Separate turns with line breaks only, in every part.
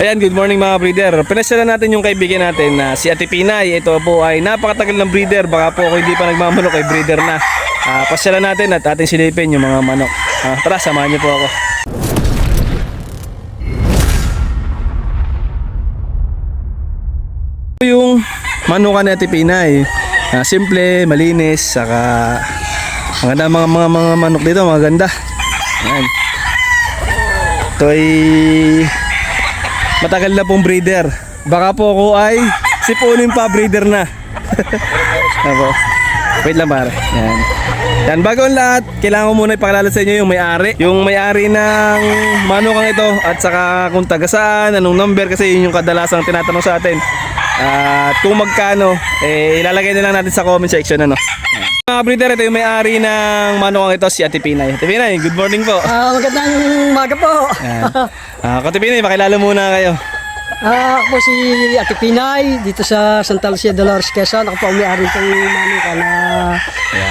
Ayan, good morning mga breeder. Pinasyalan natin yung kaibigan natin na si Ate Pinay. Ito po ay napakatagal ng breeder. Baka po ako hindi pa nagmamanok ay breeder na. Ah, pasyalan natin at ating silipin yung mga manok. Ah, tara, samahan niyo po ako. Yung manukan ni Ate Pinay. Ah, simple, malinis, saka maganda mga mga mga manok dito, mga ganda. Ayan. Ito ay matagal na pong breeder. Baka po ako ay sipunin pa breeder na. Ako. Wait lang pare. Yan. Yan, bago ang lahat, kailangan ko muna ipakilala sa inyo yung may-ari. Yung may-ari ng manukang ito at saka kung taga saan, anong number kasi yun yung kadalasang tinatanong sa atin. At kung magkano, eh, ilalagay na lang natin sa comment section. Ano. Yan. Mga breeder, ito yung may-ari ng manukang ito, si Ate Pinay. Ate Pinay, good morning po.
Ah, magandang umaga po.
Yan. Ah, Ate Pinay, pakilala muna kayo.
Ah, ako po si Ate Pinay dito sa Santa Lucia Dolores, Quezon. Ako po ang may-ari itong manuka na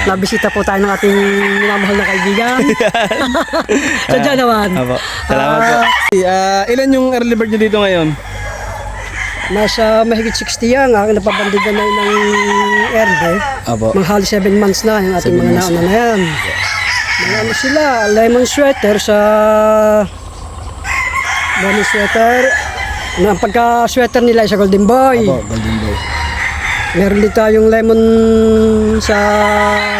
nabisita po tayo ng ating minamahal na kaibigan. Sadya naman.
Apo. Salamat po. Ah, ilan yung early bird nyo dito ngayon?
Nasa mahigit 60 yan. Ang napabandigan na ng erde.
Apo.
Mga halos 7 months na yung ating mga nauna na yan. Mga ano sila, lemon sweater sa lemon sweater. Ano, ang pagka-sweater nila sa Golden Boy.
golden boy.
Meron din tayong lemon sa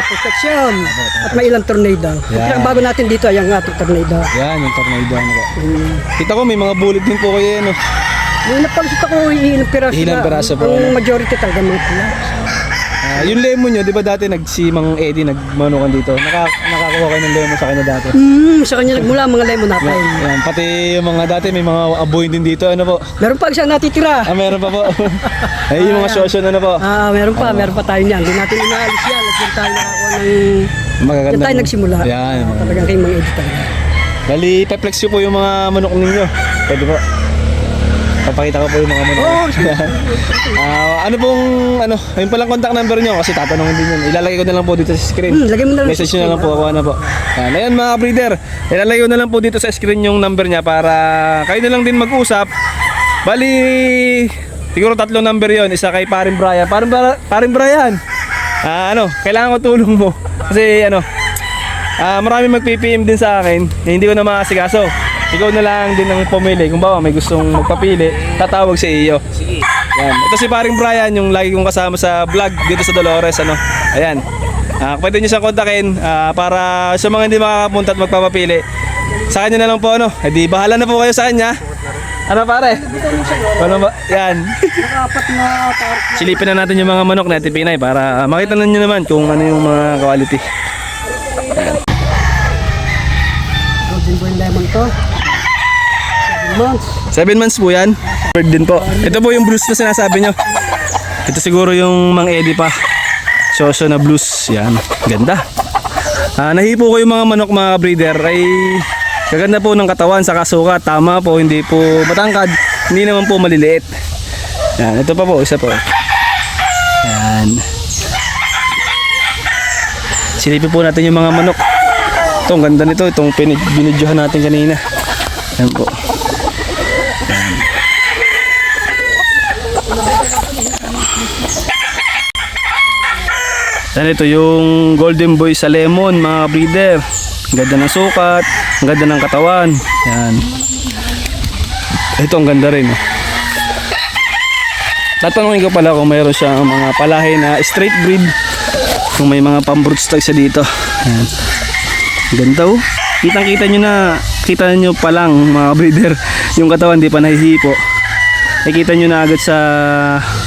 protection at may ilang tornado.
Yeah.
Ang bago natin dito ay ang ating tornado.
Yan, yung tornado ano po. Kita ko may mga bullet din po kayo ano.
Nung napalusot ako, ilang piraso
Ilang piraso po,
Ang
ano?
majority talaga mga pula.
Ah, yung lemon nyo, di ba dati nag si Mang Eddie nagmanukan dito? Naka, nakakuha kayo ng lemon sa kanya dati.
Hmm, sa kanya nagmula ang mga lemon natin.
Yan, pati yung mga dati may mga aboy din dito, ano po?
Meron pa isang natitira.
Ah, meron pa po. Ay, yung mga shosyon ano po.
Ah, meron pa, meron pa tayo niyan. Hindi natin inaalis yan. At yan tayo nakakuha ng...
Magaganda.
Yan tayo nagsimula.
Yan, mga
Talagang kay mga edit talaga.
Bali, peplex nyo po yung mga manok ninyo. Pwede po. Papakita ko po yung mga manok.
Oo,
Ah, ano pong, ano, ayun palang contact number nyo kasi tatanungin din yun. Ilalagay ko na lang po dito sa screen.
Hmm, lagay mo na lang
Message
sa
nyo na lang po ako, ano po. Yan, ayan mga breeder. Ilalagay ko na lang po dito sa screen yung number niya para kayo na lang din mag-usap. Bali, siguro tatlong number yon Isa kay Parin Brian. Parin, Parin Brian, ah, ano, kailangan ko tulong mo. Kasi, ano, Ah, marami mag-PPM din sa akin, eh, hindi ko na makasikaso. Ikaw na lang din ang pumili. Kung bawa may gustong magpapili, tatawag sa iyo. Sige. Yan. Ito si paring Brian, yung lagi kong kasama sa vlog dito sa Dolores. Ano? Ayan. Ah, pwede niyo siyang kontakin ah, para sa mga hindi makakapunta at magpapapili. Sa kanya na lang po ano. Eh di bahala na po kayo sa kanya. Ano pare? Ano ba? Yan.
Apat na.
Silipin na natin yung mga manok na Pinay para makita na nyo naman kung ano yung mga quality.
Golden Boy lemon to. 7 months.
7 months po yan. Bird din po. Ito po yung blues na sinasabi nyo. Ito siguro yung Mang Eddie pa. Shosho na blues. Yan. Ganda. Ah, nahipo ko yung mga manok mga breeder ay gaganda po ng katawan sa kasukat. Tama po, hindi po matangkad. Hindi naman po maliliit. Yan. Ito pa po, isa po. Yan. Silipin po natin yung mga manok. Ito, ang ganda nito. Itong binidyohan natin kanina. Yan po. Yan ito yung golden boy sa lemon mga breeder. Ang ganda ng sukat, ang ganda ng katawan. Yan. Ito ang ganda rin. Oh. Tatanungin ko pala kung mayroon siyang mga palahi na straight breed. Kung may mga pambroodstag siya dito. Yan. Ganda oh. Kitang kita nyo na, kita nyo pa lang mga breeder, yung katawan di pa nahihipo. Nakita nyo na agad sa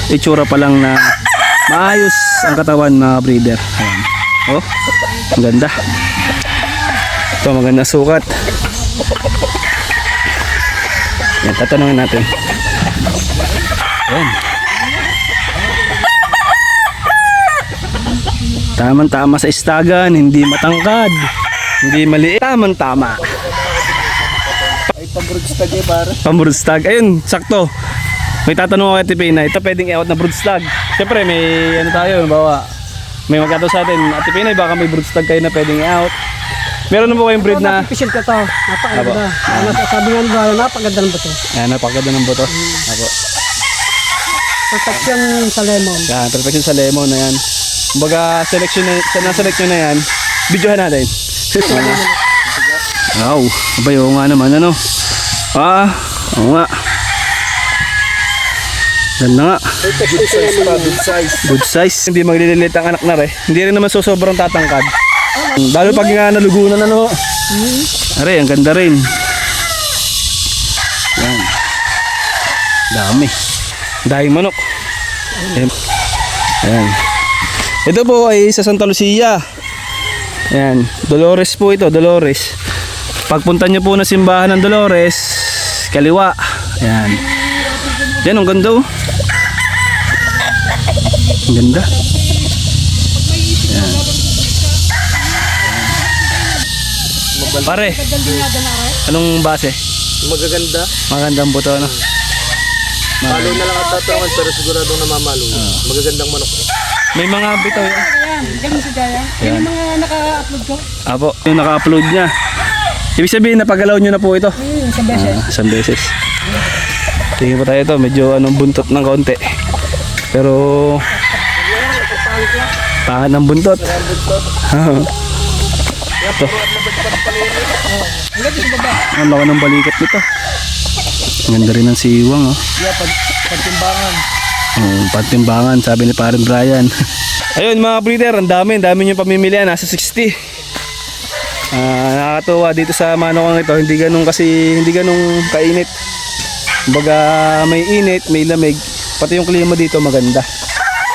itsura pa lang na maayos ang katawan mga breeder. Ayan. Oh, ang ganda. Ito maganda sukat. Yan, tatanungin natin. Ayan. Tamang tama sa istagan, hindi matangkad, hindi maliit. Tamang tama.
Ay, pag-broodstag eh, pare.
Pambroodstag. Ayun, sakto. May tatanong ako kay Tipe na ito pwedeng i-out na broodstag. Siyempre may ano tayo, bawa may magkataon sa atin. Ate Pinay, baka may broodstag kayo na pwedeng i-out. Meron na po kayong breed na...
Official ko to. Napakaganda. Ano, sabi nga nila, napakaganda ng bato.
Ayan, napakaganda ng buto. Apo.
Protection sa lemon.
Yan, perfection sa lemon na yan. Kumbaga, selection na, sa na-selection na yan, videohan natin. Wow, abay, oo nga naman, ano. Ah, oo nga. Ganda nga.
Good size pa, good size.
Good size. Hindi maglililit ang anak na re. Hindi rin naman so sobrang tatangkad. Lalo pag nga nalugunan ano. Are, ang ganda rin. Yan. Dami. Dahing manok. Ayan. Ito po ay sa Santa Lucia. Ayan. Dolores po ito, Dolores. Pagpunta nyo po na simbahan ng Dolores, kaliwa. Ayan. Yan, ang ganda oh. Ang ganda. Ayan. Pare, anong base?
Magaganda.
Magandang buto, ano?
Malo na lang at tatangan pero siguradong namamalo. Magagandang manok.
May mga bitaw yan.
Ganun si Jaya. Yan yung mga naka-upload ko.
Apo, yung naka-upload niya. Ibig sabihin, napagalaw nyo na po ito.
Hmm, isang beses.
Ah, isang beses. Tingin po tayo ito, medyo anong buntot ng kaunti. Pero, pangit ng buntot. ito. Ang laki ng balikat nito. Ganda rin ng siwang, oh.
Yeah, pag, pagtimbangan.
Oh, pantimbangan, sabi ni Parin Brian. Ayun mga breeder, ang dami, ang dami yung pamimilian, nasa 60. Ah, nakakatuwa dito sa manokang ito, hindi ganun kasi hindi ganun kainit. Kumbaga may init, may lamig, pati yung klima dito maganda.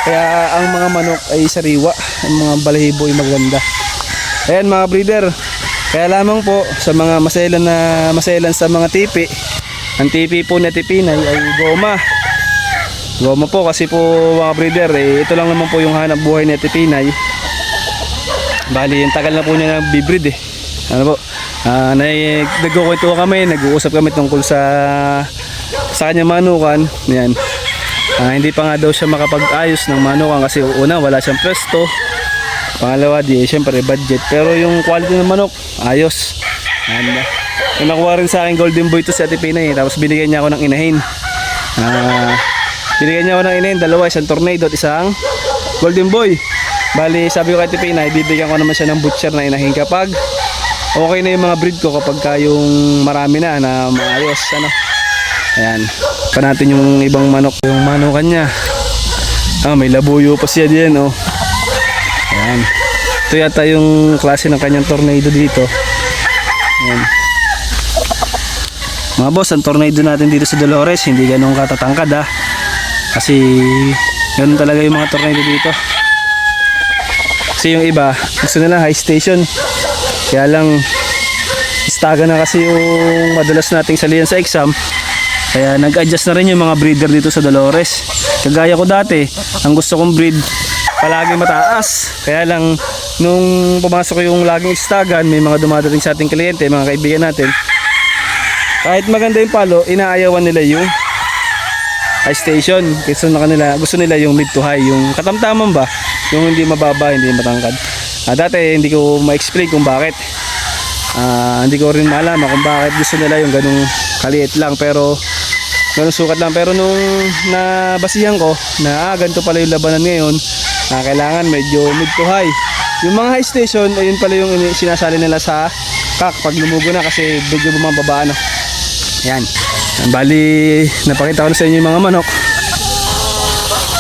Kaya ang mga manok ay sariwa, ang mga balahibo ay maganda. Ayan mga breeder, kaya lamang po sa mga maselan na maselan sa mga tipi, ang tipi po na tipinay ay goma. Goma po kasi po mga breeder, eh, ito lang naman po yung hanap buhay ni Ate Pinay. Bali, yung tagal na po niya nag-breed eh. Ano po? Ah, nai- nagkukwento kami, nag-uusap kami tungkol sa sa kanyang manukan. Yan. Ah, hindi pa nga daw siya makapag-ayos ng manukan kasi una wala siyang presto. Pangalawa di eh, syempre budget. Pero yung quality ng manok, ayos. Ano Yung nakuha rin sa akin golden boy to si Ate Pinay. eh. Tapos binigyan niya ako ng inahin. Ah, binigyan niya ako ng inahin, dalawa, isang tornado at isang golden boy. Bali, sabi ko kay Ate Pinay, bibigyan ko naman siya ng butcher na inahin kapag okay na yung mga breed ko kapag ka yung marami na na maayos. Ano? Ayan. Pa natin yung ibang manok. Yung manukan niya. Ah, may labuyo pa siya diyan, oh. Ayan. Ito yata yung klase ng kanyang tornado dito. Ayan. Mga boss, ang tornado natin dito sa Dolores, hindi ganun katatangkad ha. Kasi ganun talaga yung mga tornado dito. Kasi yung iba, gusto nila high station. Kaya lang, istaga na kasi yung madalas nating salihan sa exam. Kaya nag-adjust na rin yung mga breeder dito sa Dolores. Kagaya ko dati, ang gusto kong breed, palagi mataas. Kaya lang, nung pumasok yung laging istagan, may mga dumadating sa ating kliyente, mga kaibigan natin, kahit maganda yung palo, inaayawan nila yung high station. Gusto na kanila, gusto nila yung mid to high, yung katamtaman ba, yung hindi mababa, hindi matangkad. Ah, dati hindi ko ma-explain kung bakit. Ah, hindi ko rin malaman kung bakit gusto nila yung ganung kaliit lang pero ganung sukat lang. Pero nung nabasihan ko na ah, ganito pala yung labanan ngayon na kailangan medyo mid to high. Yung mga high station ayun pala yung sinasali nila sa kak pag lumugo na kasi medyo bumababa ano yan bali napakita ko na sa inyo yung mga manok.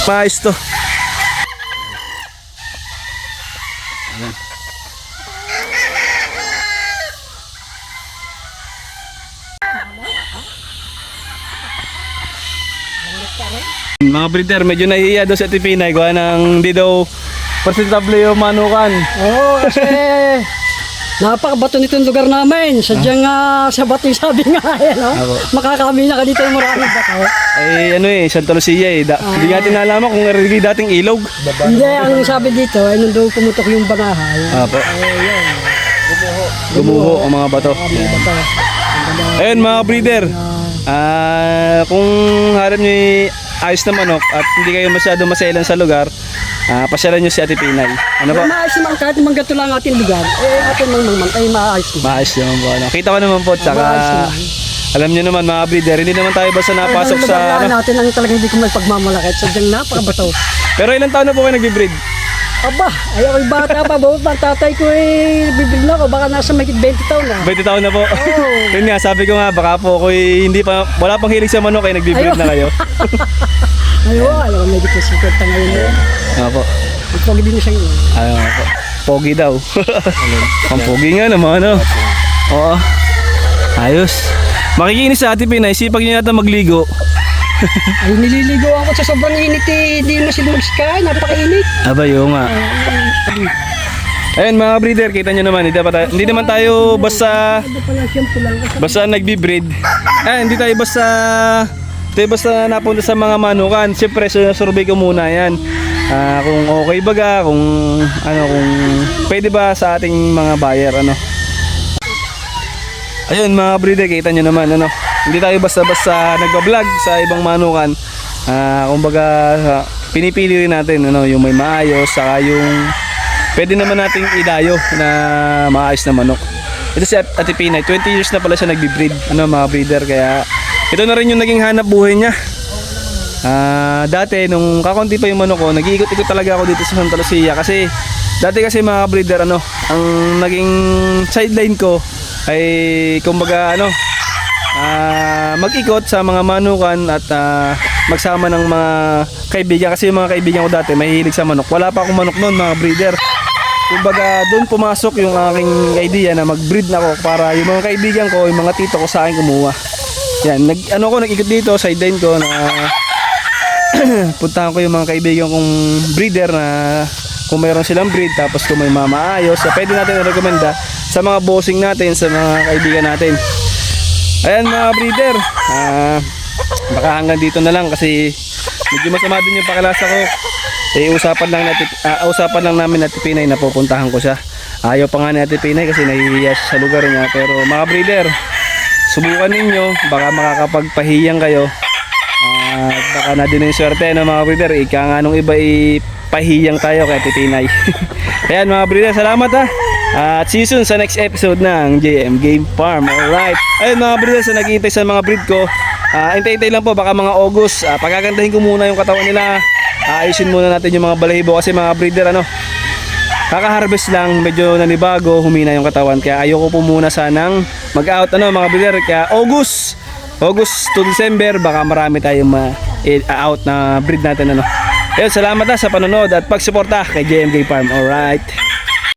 Maayos to Mga breeder, medyo nahihiya daw sa Tipinay. Gawa ng hindi daw presentable yung manukan.
Oo, kasi napakabato nitong lugar namin. Sadyang nga sa bato yung sabi nga, eh, no?
Apo.
Makakami na ka dito ng maraming bato.
Ay ano eh, Santa Lucia eh. Da- Hindi natin nalaman kung narinig dating ilog.
Hindi, ang sabi dito, ay nung doon pumutok yung banahay.
Apo.
Eh, yun.
Gumuho ang mga bato.
Kami bato.
Ayun mga breeder. Ah, kung harap niyo yung ayos na manok at hindi kayo masyado maselan sa lugar, ah, pasyalan nyo si Ate Pinay. Ano po?
Maayos naman kahit naman ganito lang ating lugar, eh atin mang mang ay maayos naman.
Maayos naman po. Ano. Kita ko naman po, tsaka alam nyo naman mga breeder, hindi naman tayo basta napasok sa... Ano.
natin ang talagang hindi ko may pagmamalakit. Sadyang napakabato.
Pero ilang taon na po kayo nag-breed?
Aba, ay ako'y bata pa. Bawat ang tatay ko eh, bibig na ako. Baka nasa may 20 taon na.
20 taon na po. Yun nga, sabi ko nga, baka po ako hindi pa, wala pang hilig sa manok, kaya nag-breed
Ayun.
na kayo.
Ay, oh, alam ko, medyo secret na ngayon. eh.
Ano po?
Ang pogi din siya yun.
Ano nga po? Pogi daw. Ang pogi nga naman, ano? Oo. Ayos. Makikinis sa Ate Pinay, sipag niya yata magligo.
Ay, nililigo ako sa sobrang init eh. Hindi na sila magsikain. Napakainit.
Aba, yun nga. Ayun mga breeder, kita nyo naman, hindi, tayo, hindi naman tayo basta
Ano
basta nagbi-breed. Ah, hindi tayo basta tayo basta napunta sa mga manukan. Siyempre, survey ko muna yan. Ah, kung okay baga, kung ano, kung pwede ba sa ating mga buyer, ano. Ayun mga breeder, kita nyo naman, ano. Hindi tayo basta-basta nagba-vlog sa ibang manukan. Ah, kumbaga, ah, pinipili rin natin, ano, yung may maayos, saka yung pwede naman nating idayo na maayos na manok. Ito si At- Ate Pinay, 20 years na pala siya nagbi-breed, ano, mga breeder, kaya ito na rin yung naging hanap buhay niya. Ah, dati nung kakonti pa yung manok ko, nag-iikot-ikot talaga ako dito sa Santa Lucia kasi dati kasi mga breeder ano, ang naging sideline ko ay kumbaga ano, ah, mag-ikot sa mga manukan at ah, magsama ng mga kaibigan kasi yung mga kaibigan ko dati mahilig sa manok. Wala pa akong manok noon mga breeder. Kumbaga doon pumasok yung aking idea na mag-breed na ako para yung mga kaibigan ko, yung mga tito ko sa akin kumuha. Yan, nag ano ko nag-ikot dito, sideline ko na puntahan ko yung mga kaibigan kong breeder na kung mayroon silang breed tapos kung may mamaayos, so pwede natin i-recommenda sa mga bossing natin, sa mga kaibigan natin. Ayan mga breeder, ah, baka hanggang dito na lang kasi medyo masama din yung pakalasa ko. Eh, usapan lang natin, ah, usapan lang namin natin Pinay na pupuntahan ko siya. Ayaw pa nga ni Ate Pinay kasi nahihiya sa lugar niya. Pero mga breeder, subukan ninyo, baka makakapagpahiyang kayo. At baka na din yung swerte no mga breeder. Ika nga nung iba ipahiyang tayo kay Ate Pinay. Ayan mga breeder, salamat ha. At see you soon sa next episode ng JM Game Farm. Alright. Ayun mga breeder, sa nag sa mga breed ko. Ah, hintay-hintay lang po, baka mga August. Ah, pagagandahin ko muna yung katawan nila. Aayusin muna natin yung mga balahibo kasi mga breeder ano. Kaka-harvest lang, medyo nanibago, humina yung katawan. Kaya ayoko po muna sanang mag-out ano mga breeder. Kaya August, August to December, baka marami tayong ma-out na breed natin ano. Ayun, salamat na sa panonood at pagsuporta kay JMK Farm. Alright.